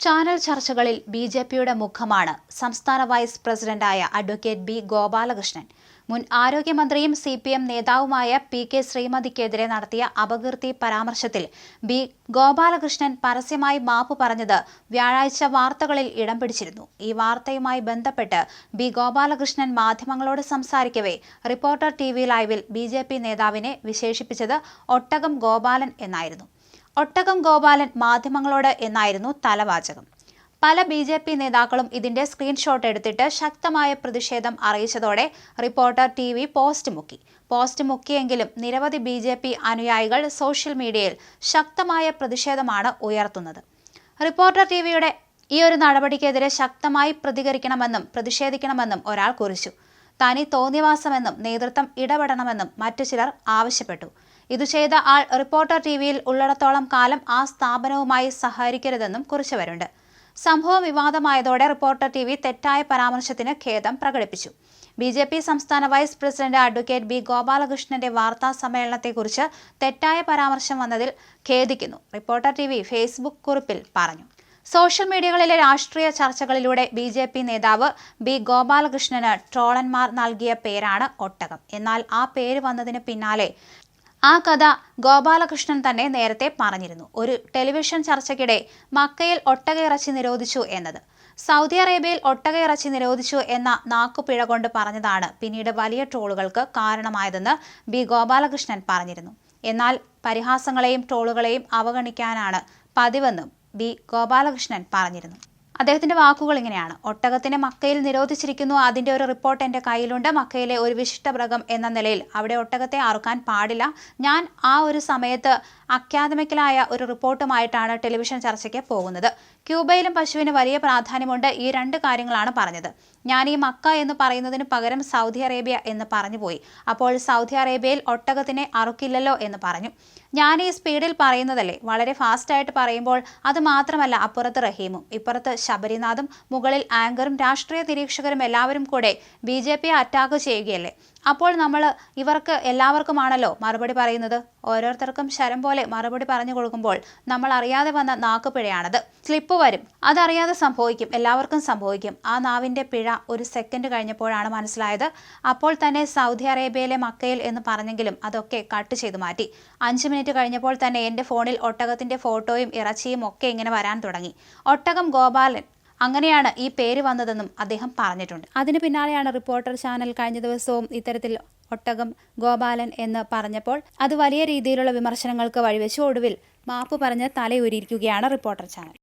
Channel ചർച്ചകളിൽ B J പിയുടെ മുഖമാണ് സംസ്ഥാന വൈസ് പ്രസിഡന്റായ അഡ്വക്കേറ്റ് ബി ഗോപാലകൃഷ്ണൻ. മുൻ ആരോഗ്യമന്ത്രിയും സി പി എം നേതാവുമായ പി കെ ശ്രീമതിക്കെതിരെ നടത്തിയ അപകീർത്തി പരാമർശത്തിൽ ബി ഗോപാലകൃഷ്ണൻ പരസ്യമായി മാപ്പ് പറഞ്ഞത് വ്യാഴാഴ്ച വാർത്തകളിൽ ഇടം പിടിച്ചിരുന്നു. ഈ വാർത്തയുമായി ബന്ധപ്പെട്ട് ബി ഗോപാലകൃഷ്ണൻ മാധ്യമങ്ങളോട് സംസാരിക്കവേ റിപ്പോർട്ടർ ടി വി ലൈവിൽ ബി നേതാവിനെ വിശേഷിപ്പിച്ചത് ഒട്ടകം ഗോപാലൻ എന്നായിരുന്നു. ഒട്ടകം ഗോപാലൻ മാധ്യമങ്ങളോട് എന്നായിരുന്നു തലവാചകം. പല ബി ജെ പി നേതാക്കളും ഇതിന്റെ സ്ക്രീൻഷോട്ട് എടുത്തിട്ട് ശക്തമായ പ്രതിഷേധം അറിയിച്ചതോടെ റിപ്പോർട്ടർ ടി വി പോസ്റ്റ് മുക്കി. പോസ്റ്റ് മുക്കിയെങ്കിലും നിരവധി ബി ജെ പി അനുയായികൾ സോഷ്യൽ മീഡിയയിൽ ശക്തമായ പ്രതിഷേധമാണ് ഉയർത്തുന്നത്. റിപ്പോർട്ടർ ടി വിയുടെ ഈ ഒരു നടപടിക്കെതിരെ ശക്തമായി പ്രതികരിക്കണമെന്നും പ്രതിഷേധിക്കണമെന്നും ഒരാൾ കുറിച്ചു. തനി തോന്നിവാസമെന്നും നേതൃത്വം ഇടപെടണമെന്നും മറ്റു ചിലർ ആവശ്യപ്പെട്ടു. ഇത് ചെയ്ത ആൾ റിപ്പോർട്ടർ ടിവിയിൽ ഉള്ളിടത്തോളം കാലം ആ സ്ഥാപനവുമായി സഹകരിക്കരുതെന്നും കുറിച്ചവരുണ്ട്. സംഭവം വിവാദമായതോടെ റിപ്പോർട്ടർ ടി വി തെറ്റായ പരാമർശത്തിന് ഖേദം പ്രകടിപ്പിച്ചു. ബി ജെ പി സംസ്ഥാന വൈസ് പ്രസിഡന്റ് അഡ്വക്കേറ്റ് ബി ഗോപാലകൃഷ്ണന്റെ വാർത്താ സമ്മേളനത്തെക്കുറിച്ച് തെറ്റായ പരാമർശം വന്നതിൽ ഖേദിക്കുന്നു റിപ്പോർട്ടർ ടി വി ഫേസ്ബുക്ക് കുറിപ്പിൽ പറഞ്ഞു. സോഷ്യൽ മീഡിയകളിലെ രാഷ്ട്രീയ ചർച്ചകളിലൂടെ ബി ജെ പി നേതാവ് ബി ഗോപാലകൃഷ്ണന് ട്രോളന്മാർ നൽകിയ പേരാണ് ഒട്ടകം. എന്നാൽ ആ പേര് വന്നതിന് പിന്നാലെ ആ കഥ ഗോപാലകൃഷ്ണൻ തന്നെ നേരത്തെ പറഞ്ഞിരുന്നു. ഒരു ടെലിവിഷൻ ചർച്ചയ്ക്കിടെ മക്കയിൽ ഒട്ടകയിറച്ചി നിരോധിച്ചു എന്നത്. സൗദി അറേബ്യയിൽ ഒട്ടകയിറച്ചി നിരോധിച്ചു എന്ന നാക്കുപിഴ കൊണ്ട് പറഞ്ഞതാണ് പിന്നീട് വലിയ ട്രോളുകൾക്ക് കാരണമായതെന്ന് ബി ഗോപാലകൃഷ്ണൻ പറഞ്ഞിരുന്നു. എന്നാൽ പരിഹാസങ്ങളെയും ട്രോളുകളെയും അവഗണിക്കാനാണ് പതിവെന്നും ബി ഗോപാലകൃഷ്ണൻ പറഞ്ഞിരുന്നു. അദ്ദേഹത്തിന്റെ വാക്കുകൾ ഇങ്ങനെയാണ്. ഒട്ടകത്തിന് മക്കയിൽ നിരോധിച്ചിരിക്കുന്നു. അതിന്റെ ഒരു റിപ്പോർട്ട് എന്റെ കയ്യിലുണ്ട്. മക്കയിലെ ഒരു വിശിഷ്ട മൃഗം എന്ന നിലയിൽ. അവിടെ ഒട്ടകത്തെ അറുക്കാൻ പാടില്ല. ഞാൻ ആ ഒരു സമയത്ത് അക്കാദമിക്കലായ ഒരു റിപ്പോർട്ടുമായിട്ടാണ് ടെലിവിഷൻ ചർച്ചയ്ക്ക് പോകുന്നത്. ക്യൂബയിലും പശുവിന് വലിയ പ്രാധാന്യമുണ്ട്. ഈ രണ്ട് കാര്യങ്ങളാണ് പറഞ്ഞത്. ഞാൻ ഈ മക്ക എന്ന് പറയുന്നതിന് പകരം സൗദി അറേബ്യ എന്ന് പറഞ്ഞു പോയി. അപ്പോൾ സൗദി അറേബ്യയിൽ ഒട്ടകത്തിനെ അറുക്കില്ലല്ലോ എന്ന് പറഞ്ഞു. ഞാൻ ഈ സ്പീഡിൽ പറയുന്നതല്ലേ? വളരെ ഫാസ്റ്റായിട്ട് പറയുമ്പോൾ അത് മാത്രമല്ല അപ്പുറത്ത് റഹീമും ഇപ്പുറത്ത് ശബരിനാഥും മുകളിൽ ആങ്കറും രാഷ്ട്രീയ നിരീക്ഷകരും എല്ലാവരും കൂടെ ബി ജെ അറ്റാക്ക് ചെയ്യുകയല്ലേ? അപ്പോൾ നമ്മൾ ഇവർക്ക് എല്ലാവർക്കുമാണല്ലോ മറുപടി പറയുന്നത്. ഓരോരുത്തർക്കും ശരം പോലെ മറുപടി പറഞ്ഞു കൊടുക്കുമ്പോൾ നമ്മൾ അറിയാതെ വന്ന നാക്കുപിഴയാണത് സ്ലിപ്പ് വരും. അതറിയാതെ സംഭവിക്കും. എല്ലാവർക്കും സംഭവിക്കും. ആ നാവിന്റെ പിഴ ഒരു സെക്കൻഡ് കഴിഞ്ഞപ്പോഴാണ് മനസ്സിലായത്. അപ്പോൾ തന്നെ സൗദി അറേബ്യയിലെ മക്കയിൽ എന്ന് പറഞ്ഞെങ്കിലും അതൊക്കെ കട്ട് ചെയ്തു മാറ്റി. അഞ്ച് മിനിറ്റ് കഴിഞ്ഞപ്പോൾ തന്നെ എന്റെ ഫോണിൽ ഒട്ടകത്തിന്റെ ഫോട്ടോയും ഇറച്ചിയും ഒക്കെ ഇങ്ങനെ വരാൻ തുടങ്ങി. ഒട്ടകം ഗോപാലൻ അങ്ങനെയാണ് ഈ പേര് വന്നതെന്നും അദ്ദേഹം പറഞ്ഞിട്ടുണ്ട്. അതിന് പിന്നാലെയാണ് റിപ്പോർട്ടർ ചാനൽ കഴിഞ്ഞ ദിവസവും ഇത്തരത്തിൽ ഒട്ടകം ഗോപാലൻ എന്ന് പറഞ്ഞപ്പോൾ അത് വലിയ രീതിയിലുള്ള വിമർശനങ്ങൾക്ക് വഴിവെച്ചു ഒടുവിൽ മാപ്പ് പറഞ്ഞ് തലയൂരിയിരിക്കുകയാണ് റിപ്പോർട്ടർ ചാനൽ.